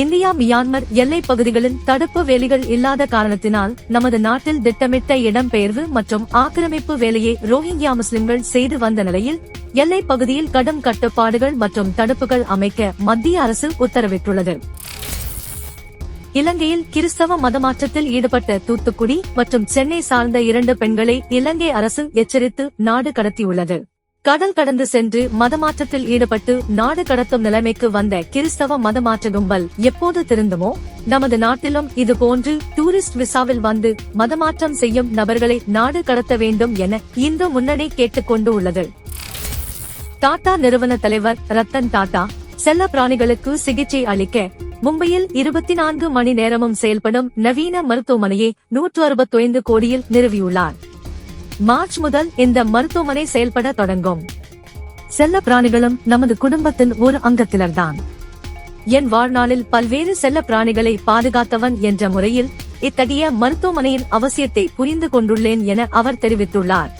India Myanmar எல்லை பகுதிகளில் தடுப்பு வேலிகள் இல்லாத காரணத்தினால் நமது நாட்டில் திட்டமிட்ட இடம்பெயர்வு மற்றும் ஆக்கிரமிப்பு வேலையை ரோஹிங்கியா முஸ்லிம்கள் செய்து வந்த நிலையில் எல்லை பகுதியில் கடும் கட்டுப்பாடுகள் மற்றும் தடுப்புகள் அமைக்க மத்திய அரசு உத்தரவிட்டுள்ளது. இலங்கையில் கிறிஸ்தவ மதமாற்றத்தில் ஈடுபட்ட தூத்துக்குடி மற்றும் சென்னை சார்ந்த இரண்டு பெண்களை இலங்கை அரசு எச்சரித்து நாடு கடத்தியுள்ளது. கடல் கடந்து சென்று மதமாற்றத்தில் ஈடுபட்டு நாடு கடத்தும் நிலைமைக்கு வந்த கிறிஸ்தவ மதமாற்ற கும்பல் எப்போது திருந்துமோ? நமது நாட்டிலும் இதுபோன்று டூரிஸ்ட் விசாவில் வந்து மதமாற்றம் செய்யும் நபர்களை நாடு கடத்த வேண்டும் என இந்து முன்னணி கேட்டுக்கொண்டு உள்ளது. டாடா நிறுவன தலைவர் ரத்தன் டாடா செல்ல பிராணிகளுக்கு சிகிச்சை அளிக்க மும்பையில் இருபத்தி நான்கு மணி நேரமும் செயல்படும் நவீன மருத்துவமனையை நூற்று அறுபத்தைந்து கோடியில் நிறுவியுள்ளார். மார்ச் முதல் இந்த மருத்துவமனை செயல்பட தொடங்கும். செல்ல பிராணிகளும் நமது குடும்பத்தின் ஒரு அங்கத்தினர்தான் என் வாழ்நாளில் பல்வேறு செல்ல பிராணிகளை பாதுகாத்தவன் என்ற முறையில் இத்தகைய மருத்துவமனையின் அவசியத்தை புரிந்து கொண்டுள்ளேன் என அவர் தெரிவித்துள்ளார்.